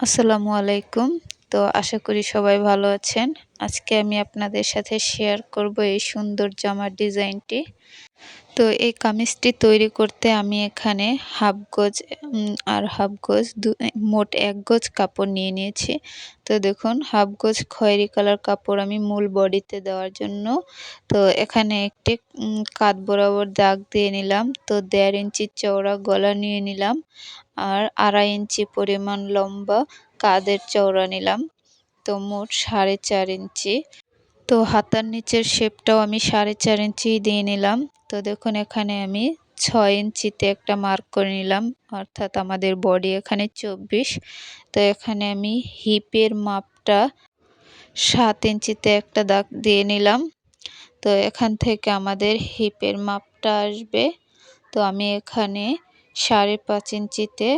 আসসালামু আলাইকুম। তো আশা করি সবাই ভালো আছেন। আজকে আমি আপনাদের সাথে শেয়ার করব এই সুন্দর জামার ডিজাইনটি তো এই কামিজটি তৈরি করতে আমি এখানে হাফ গজ আর হাফ গজ মোট এক গজ কাপড় নিয়ে নিয়েছি। তো দেখুন, হাফ গজ খয়েরি কালার কাপড় আমি মূল বডিতে দেওয়ার জন্য। তো এখানে একটি কাত বরাবর দাগ দিয়ে নিলাম। তো দেড় ইঞ্চি চওড়া গলা নিয়ে নিলাম। আর আড়াই ইঞ্চি পরিমাণ লম্বা কাদের চওড়া নিলাম। তো মোট সাড়ে চার ইঞ্চি। তো হাতার নিচের শেপটাও আমি সাড়ে চার ইঞ্চি দিয়ে নিলাম। তো দেখুন, এখানে আমি ছয় ইঞ্চিতে একটা মার্ক করে নিলাম, অর্থাৎ আমাদের বডি এখানে চব্বিশ। তো এখানে আমি হিপের মাপটা সাত ইঞ্চিতে একটা দাগ দিয়ে নিলাম। তো এখান থেকে আমাদের হিপের মাপটা আসবে। তো আমি এখানে সাড়ে পাঁচ ইঞ্চিতে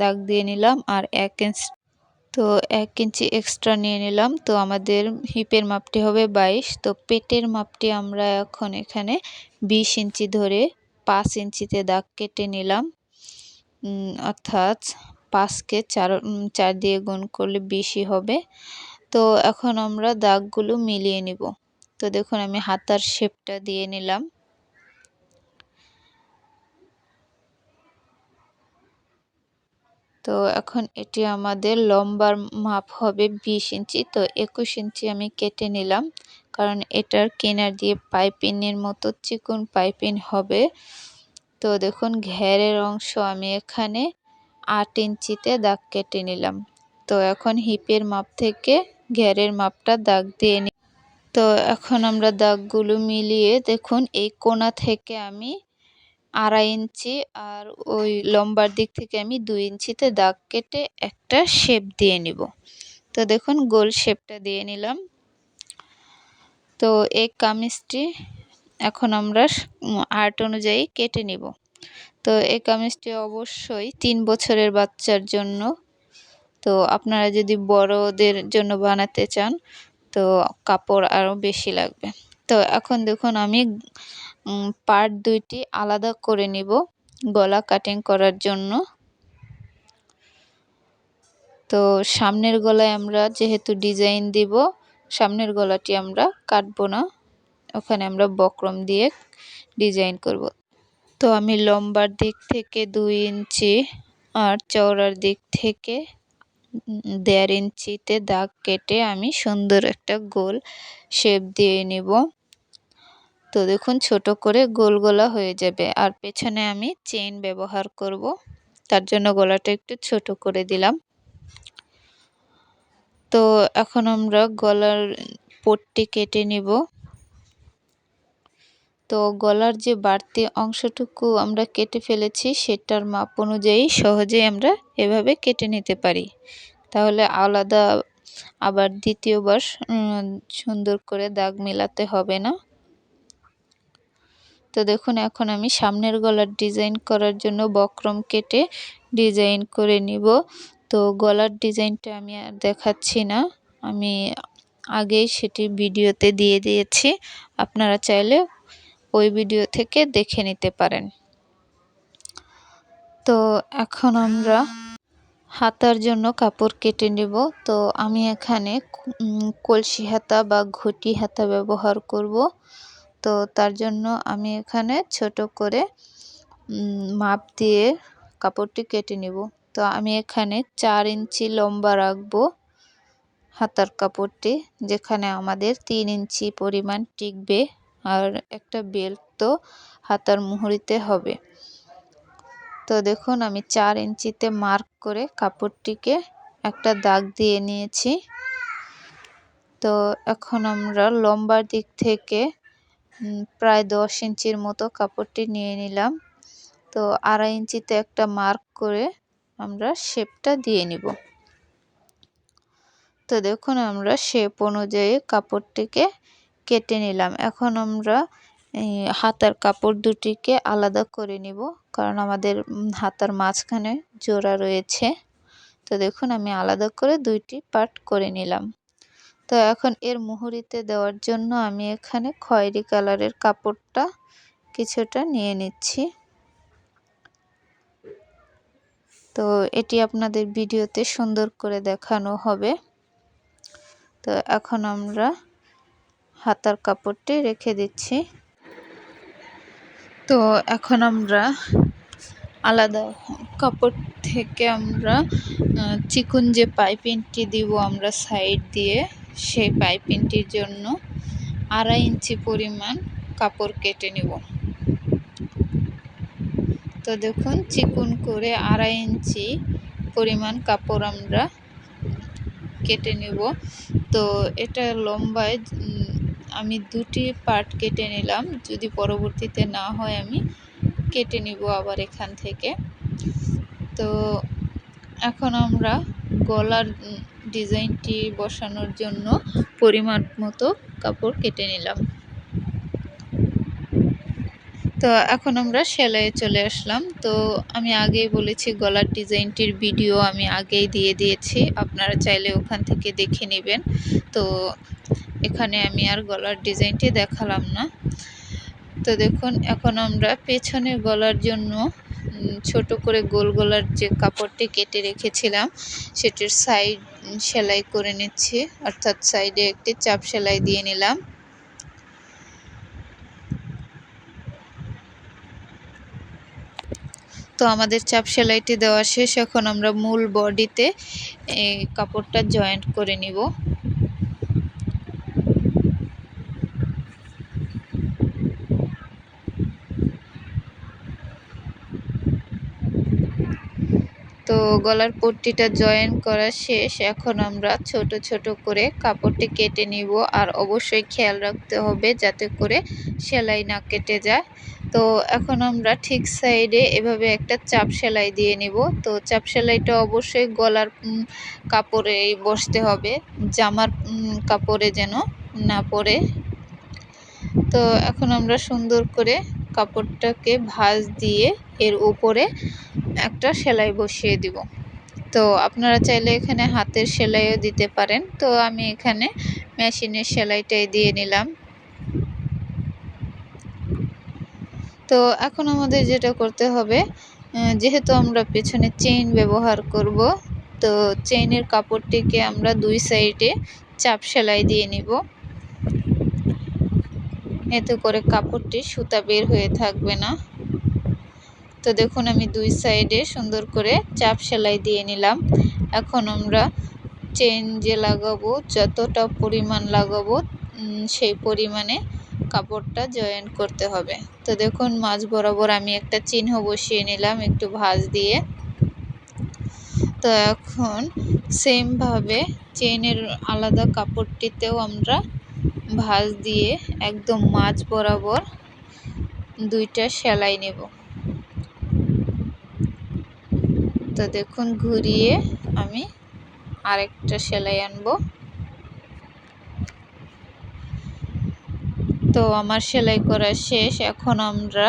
দাগ দিয়ে নিলাম আর এক ইঞ্চ তো এক ইঞ্চি এক্সট্রা নিয়ে নিলাম। তো আমাদের হিপের মাপটি হবে বাইশ। তো পেটের মাপটি আমরা এখন এখানে বিশ ইঞ্চি ধরে পাঁচ ইঞ্চিতে দাগ কেটে নিলাম। অর্থাৎ পাঁচকে চার চার দিয়ে গুণ করলে বেশি হবে। তো এখন আমরা দাগগুলো মিলিয়ে নিব। তো দেখুন আমি হাতার শেপটা দিয়ে নিলাম। তো এখন এটি আমাদের লম্বার মাপ হবে বিশ ইঞ্চি। তো একুশ ইঞ্চি আমি কেটে নিলাম, কারণ এটার কেনার দিয়ে পাইপিনের মতো চিকন পাইপিন হবে। তো দেখুন, ঘেরের অংশ আমি এখানে আট ইঞ্চিতে দাগ কেটে নিলাম। তো এখন হিপের মাপ থেকে ঘেরের মাপটা দাগ দিয়ে নি তো এখন আমরা দাগগুলো মিলিয়ে দেখুন, এই কোনা থেকে আমি আড়াই ইঞ্চি আর ওই লম্বার দিক থেকে আমি দুই ইঞ্চিতে দাগ কেটে একটা শেপ দিয়ে নিব। তো দেখুন, গোল শেপটা দিয়ে নিলাম। তো এই কামিজটি এখন আমরা আর্ট অনুযায়ী কেটে নিব। তো এই কামিজটি অবশ্যই তিন বছরের বাচ্চার জন্য। তো আপনারা যদি বড়দের জন্য বানাতে চান, তো কাপড় আরও বেশি লাগবে। তো এখন দেখুন, আমি পার্ট দুইটি আলাদা করে নিব গলা কাটিং করার জন্য। তো সামনের গলায় আমরা যেহেতু ডিজাইন দিব, সামনের গলাটি আমরা কাটবো না। ওখানে আমরা বক্রম দিয়ে ডিজাইন করব। তো আমি লম্বার দিক থেকে দুই ইঞ্চি আর চওড়ার দিক থেকে দেড় ইঞ্চিতে দাগ কেটে আমি সুন্দর একটা গোল শেপ দিয়ে নিব। তো দেখুন ছোট করে গোল গলা হয়ে যাবে। আর পেছনে আমি চেন ব্যবহার করব। তার জন্য গলাটা একটু ছোট করে দিলাম। তো এখন আমরা গলার পট্টি কেটে নিব। তো গলার যে বাড়তি অংশটুকু আমরা কেটে ফেলেছি, সেটার মাপ অনুযায়ী সহজেই আমরা এভাবে কেটে নিতে পারি। তাহলে আলাদা আবার দ্বিতীয়বার সুন্দর করে দাগ মেলাতে হবে না। তো দেখুন, এখন আমি সামনের গলার ডিজাইন করার জন্য বক্রম কেটে ডিজাইন করে নিব। তো গলার ডিজাইনটা আমি আর দেখাচ্ছি না। আমি আগেই সেটি ভিডিওতে দিয়ে দিয়েছি। আপনারা চাইলে ওই ভিডিও থেকে দেখে নিতে পারেন। তো এখন আমরা হাতার জন্য কাপড় কেটে নেব। তো আমি এখানে কলসি হাতা বা ঘটি হাতা ব্যবহার করব। তো তার জন্য আমি এখানে ছোট করে মাপ দিয়ে কাপড়টি কেটে নেব। তো আমি এখানে চার ইঞ্চি লম্বা রাখব হাতার কাপড়টি, যেখানে আমাদের তিন ইঞ্চি পরিমাণ টিকবে আর একটা বেল্ট তো হাতার মুহুরিতে হবে। তো দেখুন, আমি চার ইঞ্চিতে মার্ক করে কাপড়টিকে একটা দাগ দিয়ে নিয়েছি। তো এখন আমরা লম্বার দিক থেকে প্রায় দশ ইঞ্চির মতো কাপড়টি নিয়ে নিলাম। তো আড়াই ইঞ্চিতে একটা মার্ক করে আমরা শেপটা দিয়ে নিব। তো দেখুন, আমরা শেপ অনুযায়ী কাপড়টিকে কেটে নিলাম। এখন আমরা হাতার কাপড় দুটিকে আলাদা করে নিব, কারণ আমাদের হাতার মাঝখানে জোড়া রয়েছে। তো দেখুন, আমি আলাদা করে দুইটি পার্ট করে নিলাম। তো এখন এর মুহুরিতে দেওয়ার জন্য আমি এখানে খয়েরি কালারের কাপড়টা কিছুটা নিয়ে নিচ্ছি। তো এটি আপনাদের ভিডিওতে সুন্দর করে দেখানো হবে। তো এখন আমরা হাতার কাপড়টি রেখে দিচ্ছি। তো এখন আমরা আলাদা কাপড় থেকে আমরা চিকুন যে পাইপিংটি দিব আমরা সাইড দিয়ে। সেই পাইপিংটির জন্য আড়াই ইঞ্চি পরিমাণ কাপড় কেটে নেব। তো দেখুন, চিকুন করে আড়াই ইঞ্চি পরিমাণ কাপড় আমরা কেটে নেব। তো এটা লম্বায় আমি দুটি পার্ট কেটে নিলাম। যদি পরবর্তীতে না হয়, আমি কেটে নিব আবার এখান থেকে। তো এখন আমরা গলার ডিজাইনটি বসানোর জন্য পরিমাণ মতো কাপড় কেটে নিলাম। তো এখন আমরা সেলাইয়ে চলে আসলাম। তো আমি আগেই বলেছি, গলার ডিজাইনটির ভিডিও আমি আগেই দিয়ে দিয়েছি। আপনারা চাইলে ওখান থেকে দেখে নেবেন। তো এখানে আমি আর গলার ডিজাইনটি দেখালাম না। তো দেখুন, এখন আমরা পেছনে গলার জন্য ছোট করে গোল গলার যে কাপড়টি কেটে রেখেছিলাম, সেটির সাইড সেলাই করে নিচ্ছি। অর্থাৎ সাইডে একটি চাপ সেলাই দিয়ে নিলাম। তো আমাদের চাপ সেলাইটি দেওয়া শেষ। এখন আমরা মূল বডিতে এই কাপড়টা জয়েন্ট করে নিব। তো গলার পট্টিটা জয়েন করা শেষ। এখন আমরা ছোট ছোট করে কাপড়টি কেটে নিব আর অবশ্যই খেয়াল রাখতে হবে যাতে করে সেলাই না কেটে যায়। তো এখন আমরা ঠিক সাইডে এভাবে একটা চাপ সেলাই দিয়ে নিব। তো চাপ সেলাইটা অবশ্যই গলার কাপড়েই বসতে হবে। জামার কাপড়ে যেন না পড়ে। তো এখন আমরা সুন্দর করে কাপড়টাকে ভাঁজ দিয়ে এর উপরে একটা সেলাই বসিয়ে দিব। তো আপনারা চাইলে এখানে হাতের সেলাইও দিতে পারেন। তো আমি এখানে মেশিনের সেলাইটাই দিয়ে নিলাম। তো এখন আমাদের যেটা করতে হবে যেহেতু আমরা পেছনে চেইন ব্যবহার করব, তো চেইনের কাপড়টিকে আমরা দুই সাইডে চাপ সেলাই দিয়ে নিব। এতে করে কাপড়টি সুতা বের হয়ে থাকবে না। তো দেখুন, আমি দুই সাইডে সুন্দর করে চাপ সেলাই দিয়ে নিলাম। এখন আমরা চেন যে লাগাবো, যতটা পরিমাণ লাগাবো সেই পরিমাণে কাপড়টা জয়েন করতে হবে। তো দেখুন, মাঝ বরাবর আমি একটা চিহ্ন বসিয়ে নিলাম একটু ভাঁজ দিয়ে। তো এখন সেমভাবে চেনের আলাদা কাপড়টিতেও আমরা ভাঁজ দিয়ে একদম মাঝ বরাবর দুইটা সেলাই নেব। তো দেখুন, ঘুরিয়ে আমি আরেকটা সেলাই আনব। তো আমার সেলাই করা শেষ। এখন আমরা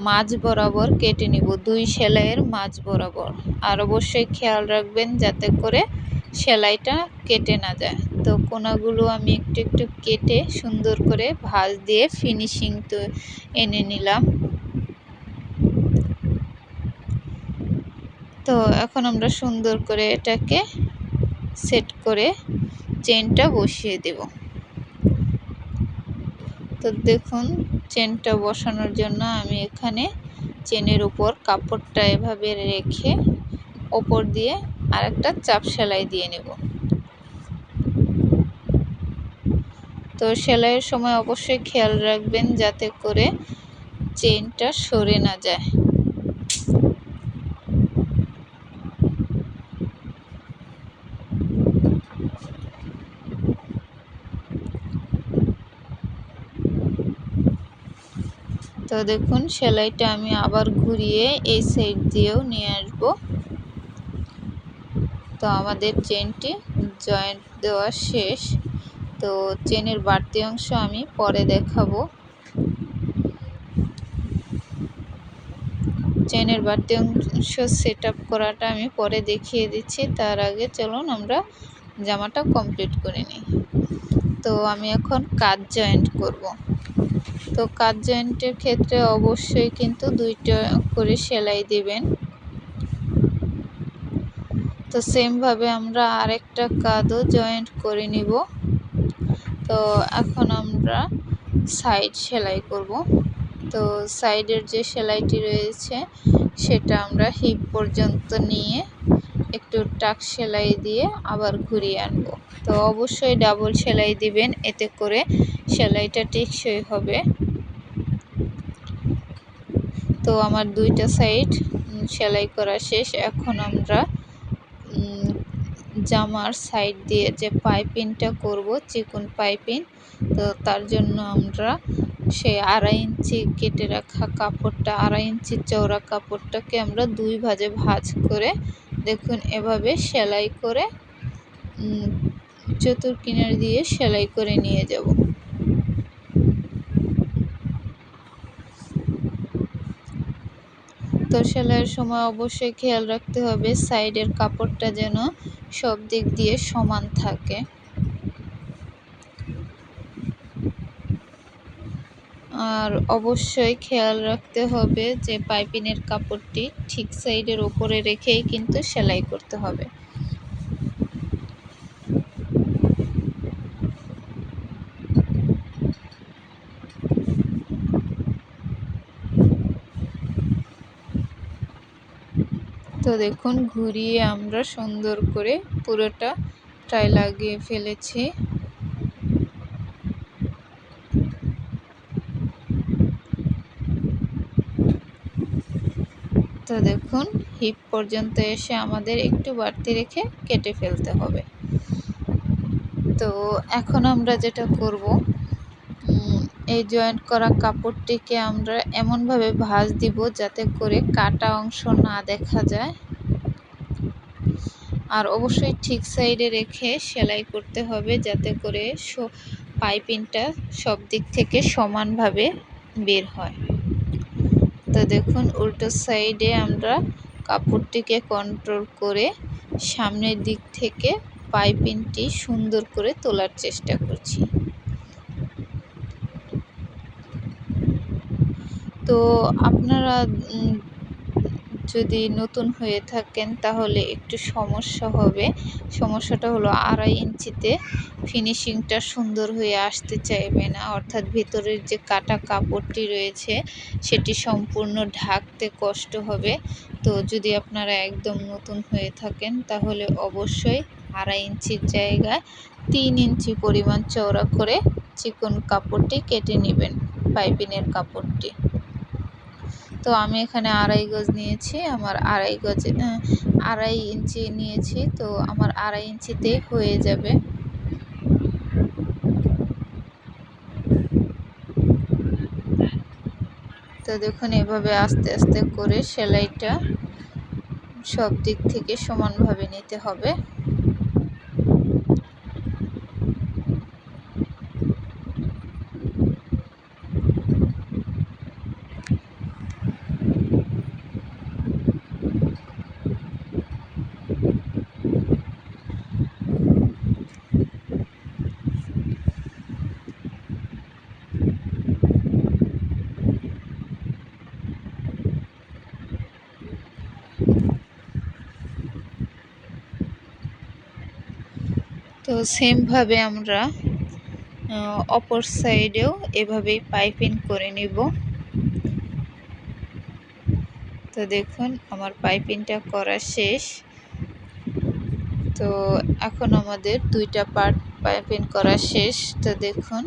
মাঝ বরাবর কেটে নিব। দুই সেলাইয়ের মাঝ বরাবর। আর অবশ্যই খেয়াল রাখবেন যাতে করে সেলাইটা কেটে না যায়। তো কোনাগুলো আমি একটু একটু কেটে সুন্দর করে ভাঁজ দিয়ে ফিনিশিং তো এনে নিলাম। তো এখন আমরা সুন্দর করে এটাকে সেট করে চেনটা বসিয়ে দেব। তো দেখুন চেনটা বসানোর জন্য আমি এখানে চেনের উপর কাপড়টা এভাবে রেখে ওপর দিয়ে আরেকটা চাপ সেলাই দিয়ে নেব। তো সেলাইয়ের সময় অবশ্যই খেয়াল রাখবেন যাতে করে চেনটা সরে না যায়। তো দেখুন, সেলাইটা আমি আবার ঘুরিয়ে এই সাইড দিয়েও নিয়ে আসব। তো আমাদের চেনটি জয়েন্ট দেওয়া শেষ। তো চেনের বাড়তি অংশ আমি পরে দেখাবো। চেনের বাড়তি অংশ সেট করাটা আমি পরে দেখিয়ে দিচ্ছি। তার আগে চলুন আমরা জামাটা কমপ্লিট করে নিই। তো আমি এখন কাজ জয়েন্ট করব। তো কাজ জয়েন্টের ক্ষেত্রে অবশ্যই কিন্তু দুইটা করে সেলাই দিবেন। তো সেমভাবে আমরা আরেকটা কাঁধও জয়েন্ট করে নিব। তো এখন আমরা সাইড সেলাই করব। তো সাইডের যে সেলাইটি রয়েছে, সেটা আমরা হিপ পর্যন্ত নিয়ে একটু টাক সেলাই দিয়ে আবার ঘুরিয়ে আনব। তো অবশ্যই ডাবল সেলাই দিবেন, এতে করে সেলাইটা টেকসই হবে। তো আমার দুইটা সাইড সেলাই করা শেষ। এখন আমরা জামার সাইড দিয়ে যে পাইপিংটা করব, চিকন পাইপিং, তো তার জন্য আমরা সেই আড়াই ইঞ্চি কেটে রাখা কাপড়টা, আড়াই ইঞ্চি চওড়া কাপড়টাকে আমরা দুই ভাজে ভাজ করে, দেখুন এভাবে সেলাই করে চতুর কিনার দিয়ে সেলাই করে নিয়ে যাব। তো সেলাইয়ের সময় অবশ্যই খেয়াল রাখতে হবে, সাইডের কাপড়টা যেন সব দিক দিয়ে সমান থাকে। আর অবশ্যই খেয়াল রাখতে হবে যে পাইপিনের কাপড়টি ঠিক সাইডের ওপরে রেখেই কিন্তু সেলাই করতে হবে। তো দেখুন, ঘুরিয়ে আমরা সুন্দর করে পুরোটা টাই লাগিয়ে ফেলেছি। তো দেখুন হিপ পর্যন্ত এসে আমাদের একটু বাড়তি রেখে কেটে ফেলতে হবে। তো এখন আমরা যেটা করব এই জয়েন্ট করা কাপড়টিকে আমরা এমনভাবে ভাঁজ দিব যাতে করে কাটা অংশ না দেখা যায়। আর অবশ্যই ঠিক সাইডে রেখে সেলাই করতে হবে যাতে করে পাইপিংটা সব দিক থেকে সমানভাবে বের হয়। তো দেখুন, উল্টো সাইডে আমরা কাপড়টিকে কন্ট্রোল করে সামনের দিক থেকে পাইপিংটি সুন্দর করে তোলার চেষ্টা করছি। তো আপনারা যদি নতুন হয়ে থাকেন তাহলে একটু সমস্যা হবে। সমস্যাটা হলো আড়াই ইঞ্চিতে ফিনিশিংটা সুন্দর হয়ে আসতে চাইবে না। অর্থাৎ ভেতরের যে কাটা কাপড়টি রয়েছে, সেটি সম্পূর্ণ ঢাকতে কষ্ট হবে। তো যদি আপনারা একদম নতুন হয়ে থাকেন তাহলে অবশ্যই আড়াই ইঞ্চির জায়গায় তিন ইঞ্চি পরিমাণ চওড়া করে চিকন কাপড়টি কেটে নেবেন, পাইপিনের কাপড়টি। তো আমি এখানে আড়াই গজ নিয়েছি, আমার আড়াই গজ আড়াই ইঞ্চি নিয়েছি, তো আমার আড়াই ইঞ্চিতেই হয়ে যাবে। তো দেখুন, এভাবে আস্তে আস্তে করে সেলাইটা সব দিক থেকে সমানভাবে নিতে হবে। তো সেমভাবে আমরা অপর সাইডেও এভাবেই পাইপিং করে নিব। তো দেখুন, আমার পাইপিংটা করা শেষ। তো এখন আমাদের দুইটা পার্ট পাইপিং করা শেষ। তো দেখুন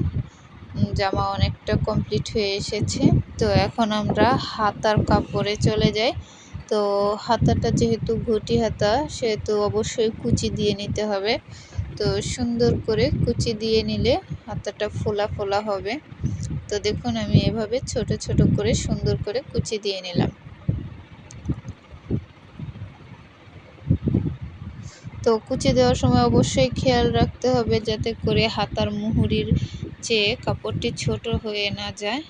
জামা অনেকটা কমপ্লিট হয়ে এসেছে। তো এখন আমরা হাতার কাপড়ে চলে যাই। তো হাতাটা যেহেতু ঘটি হাতা, সেহেতু অবশ্যই কুচি দিয়ে নিতে হবে। তো সুন্দর করে কুচি দিয়ে নিলে হাতাটা ফোলা ফোলা হবে। তো দেখুন, আমি এভাবে ছোট ছোট করে সুন্দর করে কুচি দিয়ে নিলাম। তো কুচি দেওয়ার সময় অবশ্যই খেয়াল রাখতে হবে যাতে করে হাতার মুহুরির চেয়ে কাপড়টি ছোট হয়ে না যায়।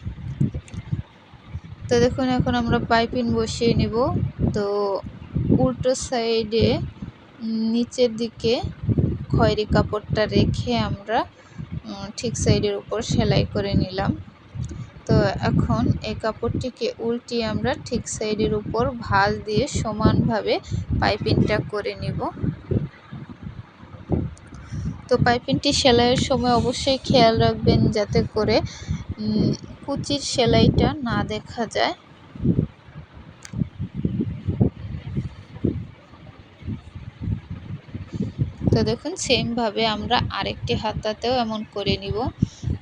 তো দেখুন, এখন আমরা পাইপিং বসিয়ে নিব। তো উল্টো সাইডে নিচের দিকে খয়েরি কাপড়টা রেখে আমরা ঠিক সাইডের উপর সেলাই করে নিলাম। তো এখন এই কাপড়টিকে উল্টিয়ে আমরা ঠিক সাইডের উপর ভাঁজ দিয়ে সমানভাবে পাইপিংটা করে নিব। তো পাইপিংটি সেলাইয়ের সময় অবশ্যই খেয়াল রাখবেন যাতে করে কুচির সেলাইটা না দেখা যায়। তো দেখুন সেমভাবে আমরা আরেকটি হাতাতেও এমন করে নিব।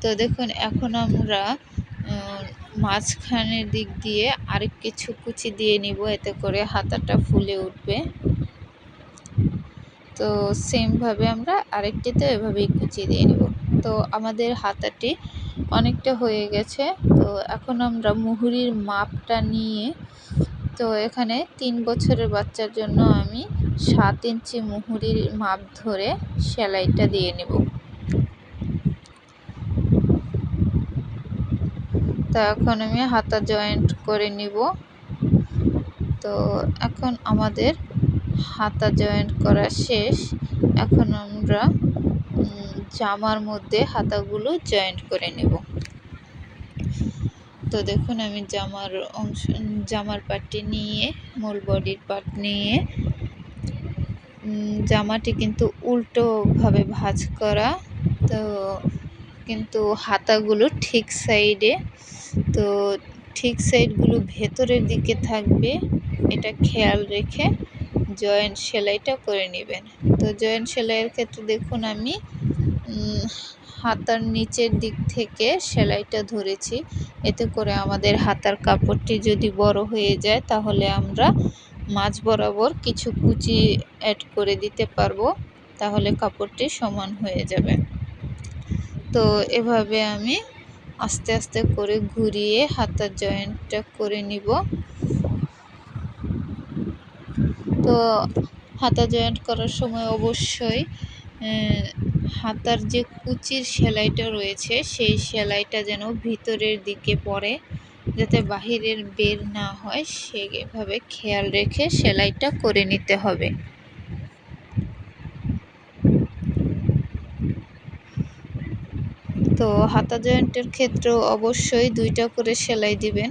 তো দেখুন, এখন আমরা মাঝখানের দিক দিয়ে আরেক কিছু কুচি দিয়ে নিব, এতে করে হাতাটা ফুলে উঠবে। তো সেমভাবে আমরা আরেকটিতে এভাবেই কুচি দিয়ে নিব। তো আমাদের হাতাটি অনেকটা হয়ে গেছে। তো এখন আমরা মুহুরির মাপটা নিয়ে, তো এখানে তিন বছরের বাচ্চার জন্য আমি সাত ইঞ্চি মুহুরির মাপ ধরে সেলাইটা দিয়ে নেব। তা এখন আমি হাতা জয়েন্ট করে নিব। তো এখন আমাদের হাতা জয়েন্ট করা শেষ। এখন আমরা জামার মধ্যে হাতাগুলো জয়েন্ট করে নেব। তো দেখুন আমি জামার অংশ, জামার পাটটি নিয়ে মূল বডির পাট নিয়ে জামাটি কিন্তু উল্টোভাবে ভাঁজ করা। তো কিন্তু হাতাগুলো ঠিক সাইডে তো ঠিক সাইডগুলো ভেতরের দিকে থাকবে, এটা খেয়াল রেখে জয়েন্ট সেলাইটা করে নেবেন। তো জয়েন্ট সেলাইয়ের ক্ষেত্রে দেখুন আমি হাতার নিচের দিক থেকে সেলাইটা ধরেছি। এতে করে আমাদের হাতার কাপড়টি যদি বড় হয়ে যায়, তাহলে আমরা মাঝ বরাবর কিছু কুচি অ্যাড করে দিতে পারব, তাহলে কাপড়টি সমান হয়ে যাবে। তো এভাবে আমি আস্তে আস্তে করে ঘুরিয়ে হাতার জয়েন্টটা করে নিব। তো হাতা জয়েন্ট করার সময় অবশ্যই হাতার যে কুচির সেলাইটা রয়েছে, সেই সেলাইটা যেন ভিতরের দিকে পড়ে। যাতে বাহিরের বের না হয়, সেভাবে খেয়াল রেখে সেলাইটা করে নিতে হবে। তো হাতা জয়েন্টের ক্ষেত্রেও অবশ্যই দুইটা করে সেলাই দিবেন।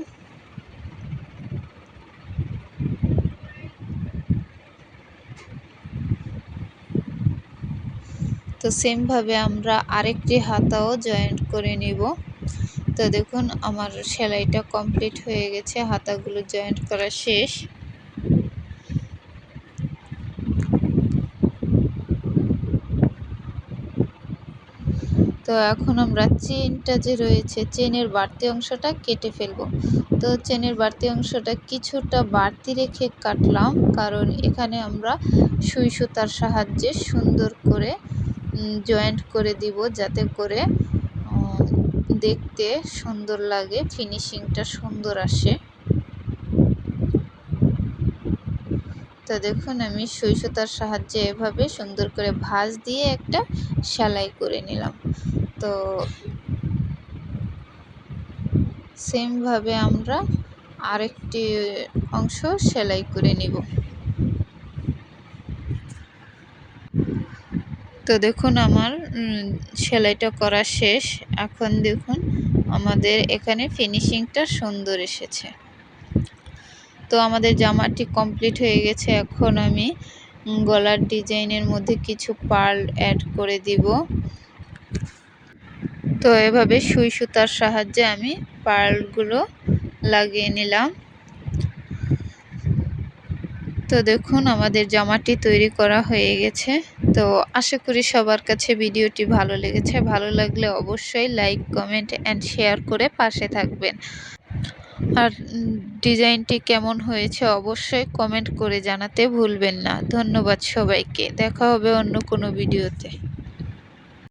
তো সেমভাবে আমরা আরেকটি হাতাও জয়েন্ট করে নিব। তো দেখুন, আমার সেলাইটা কমপ্লিট হয়ে গেছে, হাতাগুলো জয়েন্ট করা শেষ। তো এখন আমরা চেনটা যে রয়েছে, চেনের বাড়তি অংশটা কেটে ফেলব। তো চেনের বাড়তি অংশটা কিছুটা বাড়তি রেখে কাটলাম, কারণ এখানে আমরা সুই সুতার সাহায্যে সুন্দর করে জয়েন্ট করে দিব, যাতে করে দেখতে সুন্দর লাগে ফিনিশিংটা সুন্দর আসে। তো দেখুন, আমি সুই সুতার সাহায্যে এভাবে সুন্দর করে ভাঁজ দিয়ে একটা সেলাই করে নিলাম। তো সেমভাবে আমরা আরেকটি অংশ সেলাই করে নিব। তো দেখুন আমার সেলাইটা করা শেষ। এখন দেখুন আমাদের এখানে ফিনিশিংটা সুন্দর এসেছে। তো আমাদের জামাটি কমপ্লিট হয়ে গেছে। এখন আমি গলার ডিজাইনের মধ্যে কিছু পার্ল অ্যাড করে দিব। তো এভাবে সুই সুতার সাহায্যে আমি পার্লগুলো লাগিয়ে নিলাম। তো দেখুন, আমাদের জামাটি তৈরি করা হয়ে গেছে। তো আশা করি সবার কাছে ভিডিওটি ভালো লেগেছে। ভালো লাগলে অবশ্যই লাইক কমেন্ট অ্যান্ড শেয়ার করে পাশে থাকবেন। আর ডিজাইনটি কেমন হয়েছে অবশ্যই কমেন্ট করে জানাতে ভুলবেন না। ধন্যবাদ সবাইকে। দেখা হবে অন্য কোনো ভিডিওতে।